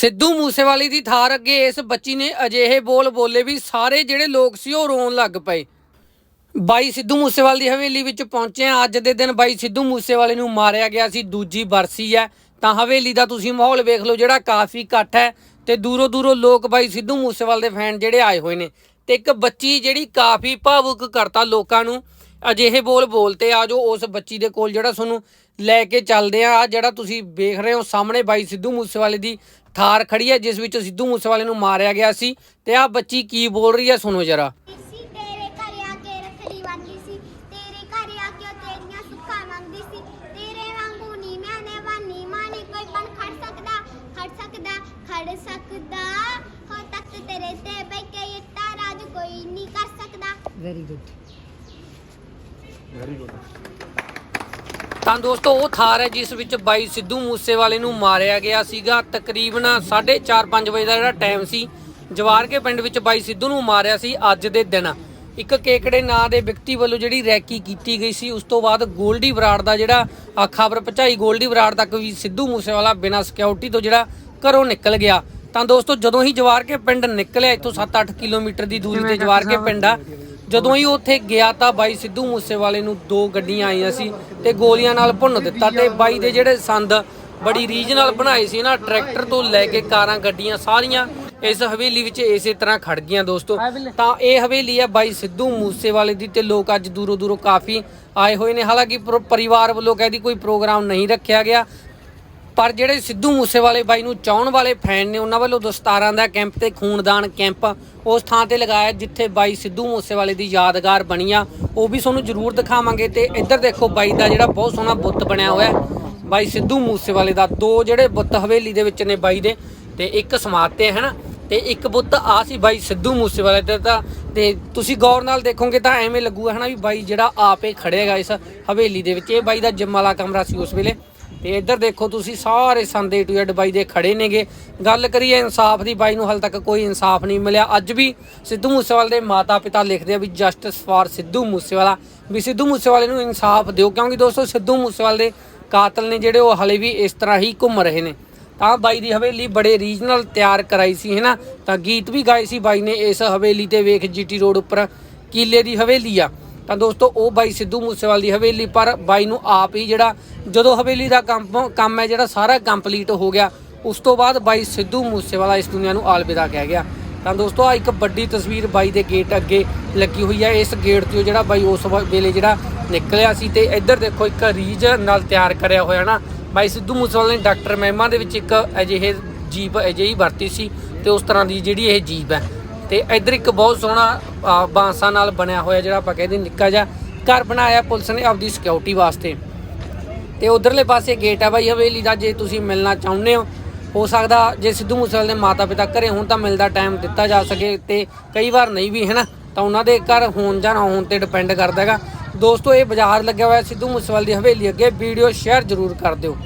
ਸਿੱਧੂ ਮੂਸੇਵਾਲੀ ਦੀ ਥਾਰ ਅੱਗੇ ਇਸ ਬੱਚੀ ਨੇ ਅਜਿਹੇ ਬੋਲ ਬੋਲੇ ਵੀ ਸਾਰੇ ਜਿਹੜੇ ਲੋਕ ਸੀ ਉਹ ਰੋਣ ਲੱਗ ਪਏ। ਬਾਈ ਸਿੱਧੂ ਮੂਸੇਵਾਲ ਦੀ ਹਵੇਲੀ ਵਿੱਚ ਪਹੁੰਚੇ ਆ ਅੱਜ ਦੇ ਦਿਨ ਬਾਈ ਸਿੱਧੂ ਮੂਸੇਵਾਲੇ ਨੂੰ ਮਾਰਿਆ ਗਿਆ ਸੀ। ਦੂਜੀ ਬਰਸੀ ਹੈ। ਤਾਂ ਹਵੇਲੀ ਦਾ ਤੁਸੀਂ ਮਾਹੌਲ ਵੇਖ ਲਓ ਜਿਹੜਾ ਕਾਫੀ ਘੱਟ ਹੈ ਤੇ ਦੂਰੋਂ ਦੂਰੋਂ ਲੋਕ ਬਾਈ ਸਿੱਧੂ ਮੂਸੇਵਾਲ ਦੇ ਫੈਨ ਜਿਹੜੇ ਆਏ ਹੋਏ ਨੇ। ਤੇ ਇੱਕ ਬੱਚੀ ਜਿਹੜੀ ਕਾਫੀ ਭਾਵੁਕ ਕਰਤਾ ਲੋਕਾਂ ਨੂੰ। ਅਜਿਹੇ ਬੋਲ ਬੋਲਤੇ ਆ ਜੋ ਉਸ ਬੱਚੀ ਦੇ ਕੋਲ ਜਿਹੜਾ ਤੁਹਾਨੂੰ ਲੈ ਕੇ ਚੱਲਦੇ ਆ। ਜਿਹੜਾ ਤੁਸੀਂ ਵੇਖ ਰਹੇ ਹੋ ਸਾਹਮਣੇ ਬਾਈ ਸਿੱਧੂ ਮੂਸੇਵਾਲੇ ਦੀ ਥਾਰ ਖੜੀ ਹੈ ਜਿਸ ਵਿੱਚ ਸਿੱਧੂ ਮੂਸੇਵਾਲੇ ਨੂੰ ਮਾਰਿਆ ਗਿਆ ਸੀ ਤੇ ਆ ਬੱਚੀ ਕੀ ਬੋਲ ਰਹੀ ਹੈ ਸੁਣੋ ਜਰਾ। ਸੀ ਤੇਰੇ ਘਰ ਆ ਕੇ ਰੱਖੜੀ ਬੰਨ੍ਹਦੀ ਸੀ ਤੇਰੇ ਘਰ ਆ ਕੇ ਉਹ ਤੇਰੀਆਂ ਸੁੱਖਾਂ ਮੰਗਦੀ ਸੀ ਤੇਰੇ ਵਾਂਗੂ ਨੀ ਮੈਂ ਨੇ ਵਾਨੀ ਮਾਨੀ ਕੋਈ ਪਨ ਖੜ ਸਕਦਾ ਖੜ ਸਕਦਾ ਖੜ ਸਕਦਾ। ਹੋ ਤੱਕ ਤੇਰੇ ਤੇ ਬੈ ਕੇ ਇੱਟਾ ਰਾਜ ਕੋਈ ਨਹੀਂ ਕਰ ਸਕਦਾ। ਵੈਰੀ ਗੁੱਡ ਤਾਂ ਦੋਸਤੋ, ਉਹ ਥਾਰ ਹੈ ਜਿਸ ਵਿੱਚ ਬਾਈ ਸਿੱਧੂ ਮੂਸੇਵਾਲੇ ਨੂੰ ਮਾਰਿਆ ਗਿਆ ਸੀਗਾ। ਤਕਰੀਬਨ 4:30 ਵਜੇ ਦਾ ਜਿਹੜਾ ਟਾਈਮ ਸੀ ਜਵਾਰ ਕੇ ਪਿੰਡ ਵਿੱਚ ਬਾਈ ਸਿੱਧੂ ਨੂੰ ਮਾਰਿਆ ਸੀ ਅੱਜ ਦੇ ਦਿਨ। ਇੱਕ ਕੇਕੜੇ ਨਾਂ ਦੇ ਵਿਅਕਤੀ ਵੱਲੋਂ ਜਿਹੜੀ ਰੈਕੀ ਕੀਤੀ ਗਈ ਸੀ, ਉਸ ਤੋਂ ਬਾਅਦ ਗੋਲਡੀ ਬਰਾੜ ਦਾ ਜਿਹੜਾ ਖਬਰ ਪਹੁੰਚਾਈ, ਗੋਲਡੀ ਬਰਾੜ ਤੱਕ ਵੀ ਸਿੱਧੂ ਮੂਸੇਵਾਲਾ ਬਿਨਾਂ ਸਿਕਿਉਰਿਟੀ ਤੋਂ ਜਿਹੜਾ ਘਰੋਂ ਨਿਕਲ ਗਿਆ। ਤਾਂ ਦੋਸਤੋ, ਜਦੋਂ ਹੀ ਜਵਾਰ ਕੇ ਪਿੰਡ ਨਿਕਲਿਆ, ਇੱਥੋਂ 7-8 ਕਿਲੋਮੀਟਰ ਦੀ ਦੂਰੀ ਤੇ ਜਵਾਰ ਕੇ ਪਿੰਡ ਆ ਜਦੋਂ ਹੀ ਉੱਥੇ ਗਿਆ ਤਾਂ ਬਾਈ ਸਿੱਧੂ ਮੂਸੇਵਾਲੇ ਨੂੰ ਦੋ ਗੱਡੀਆਂ ਆਈਆਂ ਸੀ ਤੇ ਗੋਲੀਆਂ ਨਾਲ ਭੁੰਨ ਦਿੱਤਾ ਤੇ ਬਾਈ ਦੇ ਜਿਹੜੇ ਸੰਦ ਬੜੀ ਰੀਜਨਲ ਬਣਾਏ ਸੀ ਨਾ, ਟਰੈਕਟਰ ਤੋਂ ਲੈ ਕੇ ਕਾਰਾਂ, ਗੱਡੀਆਂ ਸਾਰੀਆਂ ਇਸ ਹਵੇਲੀ ਵਿੱਚ ਇਸੇ ਤਰ੍ਹਾਂ ਖੜ ਗਈਆਂ ਦੋਸਤੋ। ਤਾਂ ਇਹ ਹਵੇਲੀ ਹੈ ਬਾਈ ਸਿੱਧੂ ਮੂਸੇਵਾਲੇ ਦੀ ਤੇ ਲੋਕ ਅੱਜ ਦੂਰੋਂ ਦੂਰੋਂ ਕਾਫੀ ਆਏ ਹੋਏ ਨੇ। ਹਾਲਾਂਕਿ ਪਰਿਵਾਰ ਵੱਲੋਂ ਕਹਿੰਦੀ ਕੋਈ ਪ੍ਰੋਗਰਾਮ ਨਹੀਂ ਰੱਖਿਆ ਗਿਆ। ਪਰ ਜਿਹੜੇ ਸਿੱਧੂ ਮੂਸੇਵਾਲੇ ਬਾਈ ਨੂੰ ਚਾਹਣ ਵਾਲੇ ਫੈਨ ਨੇ, ਉਹਨਾਂ ਵੱਲੋਂ ਦਸਤਾਰਾਂ ਦਾ ਕੈਂਪ ਤੇ ਖੂਨਦਾਨ ਕੈਂਪ ਉਸ ਥਾਂ ਤੇ ਲਗਾਇਆ ਜਿੱਥੇ ਬਾਈ ਸਿੱਧੂ ਮੂਸੇਵਾਲੇ ਦੀ ਯਾਦਗਾਰ ਬਣੀ ਆ। ਉਹ ਵੀ ਤੁਹਾਨੂੰ ਜ਼ਰੂਰ ਦਿਖਾਵਾਂਗੇ ਤੇ ਇੱਧਰ ਦੇਖੋ ਬਾਈ ਦਾ ਜਿਹੜਾ ਬਹੁਤ ਸੋਹਣਾ ਬੁੱਤ ਬਣਿਆ ਹੋਇਆ ਬਾਈ ਸਿੱਧੂ ਮੂਸੇਵਾਲੇ ਦਾ ਦੋ ਜਿਹੜੇ ਬੁੱਤ ਹਵੇਲੀ ਦੇ ਵਿੱਚ ਨੇ ਬਾਈ ਦੇ ਤੇ ਇੱਕ ਸਮਾਧ ਤੇ ਹੈ ਨਾ? ਤੇ ਇੱਕ ਬੁੱਤ ਆ ਸੀ ਬਾਈ ਸਿੱਧੂ ਮੂਸੇਵਾਲੇ ਦਾ ਤਾਂ ਤੇ ਤੁਸੀਂ ਗੌਰ ਨਾਲ ਦੇਖੋਗੇ ਤਾਂ ਐਵੇਂ ਲੱਗੂਗਾ ਹਨਾ ਵੀ ਬਾਈ ਜਿਹੜਾ ਆਪੇ ਖੜੇਗਾ ਇਸ ਹਵੇਲੀ ਦੇ ਵਿੱਚ। ਇਹ ਬਾਈ ਦਾ ਜਿੰਮ ਵਾਲਾ ਕਮਰਾ ਸੀ ਉਸ ਵੇਲੇ। ਤੇ ਇੱਧਰ ਦੇਖੋ ਤੁਸੀਂ ਸਾਰੇ ਸੰਦੇ ਟੂ ਜ਼ੈਡ ਬਾਈ ਦੇ ਖੜੇ ਨੇਗੇ। ਗੱਲ ਕਰੀਏ ਇਨਸਾਫ ਦੀ, ਬਾਈ ਨੂੰ ਹਾਲ ਤੱਕ ਕੋਈ ਇਨਸਾਫ ਨਹੀਂ ਮਿਲਿਆ। ਅੱਜ ਵੀ ਸਿੱਧੂ ਮੂਸੇਵਾਲੇ ਦੇ ਮਾਤਾ ਪਿਤਾ ਲਿਖਦੇ ਆ ਵੀ ਜਸਟਿਸ ਫਾਰ ਸਿੱਧੂ ਮੂਸੇਵਾਲਾ। ਵੀ ਸਿੱਧੂ ਮੂਸੇਵਾਲੇ ਨੂੰ ਇਨਸਾਫ ਦਿਓ, ਕਿਉਂਕਿ ਦੋਸਤੋ ਸਿੱਧੂ ਮੂਸੇਵਾਲੇ ਦੇ ਕਾਤਲ ਨੇ ਜਿਹੜੇ ਉਹ ਹਲੇ ਵੀ ਇਸ ਤਰ੍ਹਾਂ ਹੀ ਘੁੰਮ ਰਹੇ ਨੇ। ਤਾਂ ਬਾਈ ਦੀ ਹਵੇਲੀ ਬੜੇ ਰੀਜਨਲ ਤਿਆਰ ਕਰਾਈ ਸੀ, ਹੈਨਾ? ਤਾਂ ਗੀਤ ਵੀ ਗਾਏ ਸੀ ਬਾਈ ਨੇ ਇਸ ਹਵੇਲੀ ਤੇ ਵੇਖ ਜੀਟੀ ਰੋਡ ਉੱਪਰ, ਕੀਲੇ ਦੀ ਹਵੇਲੀ ਆ। ਤਾਂ ਦੋਸਤੋ, ਉਹ ਬਾਈ ਸਿੱਧੂ ਮੂਸੇਵਾਲ ਦੀ ਹਵੇਲੀ, ਪਰ ਬਾਈ ਨੂੰ ਆਪ ਹੀ ਜਿਹੜਾ ਜਦੋਂ ਹਵੇਲੀ ਦਾ ਕੰਮ ਕੰਮ ਹੈ, ਜਿਹੜਾ ਸਾਰਾ ਕੰਪਲੀਟ ਹੋ ਗਿਆ, ਉਸ ਤੋਂ ਬਾਅਦ ਬਾਈ ਸਿੱਧੂ ਮੂਸੇਵਾਲਾ ਇਸ ਦੁਨੀਆ ਨੂੰ ਆਲਵਿਦਾ ਕਹਿ ਗਿਆ। ਤਾਂ ਦੋਸਤੋ ਆ ਇੱਕ ਵੱਡੀ ਤਸਵੀਰ ਬਾਈ ਦੇ ਗੇਟ ਅੱਗੇ ਲੱਗੀ ਹੋਈ ਹੈ। ਇਸ ਗੇਟ ਤੋਂ ਜਿਹੜਾ ਬਾਈ ਉਸ ਵ- ਵੇਲੇ ਜਿਹੜਾ ਨਿਕਲਿਆ ਸੀ ਤੇ ਇੱਧਰ ਦੇਖੋ, ਇੱਕ ਰੀਜ ਨਾਲ ਤਿਆਰ ਕਰਿਆ ਹੋਇਆ ਨਾ, ਬਾਈ ਸਿੱਧੂ ਮੂਸੇਵਾਲੇ ਨੇ ਡਾਕਟਰ ਮਹਿਮਾ ਦੇ ਵਿੱਚ ਇੱਕ ਅਜਿਹੇ ਜੀਪ ਅਜਿਹੀ ਵਰਤੀ ਸੀ ਤੇ ਉਸ ਤਰ੍ਹਾਂ ਦੀ ਜਿਹੜੀ ਇਹ ਜੀਪ ਹੈ ਤੇ ਇੱਧਰ ਇੱਕ ਬਹੁਤ ਸੋਹਣਾ ਬਾਂਸਾਂ ਨਾਲ ਬਣਿਆ ਹੋਇਆ ਜਿਹੜਾ ਆਪਾਂ ਕਹਿੰਦੇ ਨਿੱਕਾ ਜਿਹਾ ਘਰ ਬਣਾਇਆ ਪੁਲਿਸ ਨੇ ਆਪਦੀ ਸਿਕਿਉਰਿਟੀ ਵਾਸਤੇ। ਤੇ ਉਧਰਲੇ ਪਾਸੇ ਗੇਟ ਹੈ ਬਾਈ, ਹਵੇਲੀ ਦਾ, ਜੇ ਤੁਸੀਂ ਮਿਲਣਾ ਚਾਹੁੰਦੇ ਹੋ। ਹੋ ਸਕਦਾ ਜੇ ਸਿੱਧੂ ਮੂਸੇਵਾਲੇ ਦੇ ਮਾਤਾ ਪਿਤਾ ਘਰੇ ਹੋਣ ਤਾਂ ਮਿਲਦਾ ਟਾਈਮ ਦਿੱਤਾ ਜਾ ਸਕੇ ਤੇ ਕਈ ਵਾਰ ਨਹੀਂ ਵੀ, ਹੈਨਾ? ਤਾਂ ਉਹਨਾਂ ਦੇ ਘਰ ਹੋਣ ਜਾਂ ਨਾ ਹੋਣ ਤੇ ਡਿਪੈਂਡ ਕਰਦਾ ਹੈਗਾ। ਦੋਸਤੋ, ਇਹ ਬਾਜ਼ਾਰ ਲੱਗਿਆ ਹੋਇਆ ਸਿੱਧੂ ਮੂਸੇਵਾਲੇ ਦੀ ਹਵੇਲੀ ਅੱਗੇ। ਵੀਡੀਓ ਸ਼ੇਅਰ ਜ਼ਰੂਰ ਕਰ ਦਿਓ।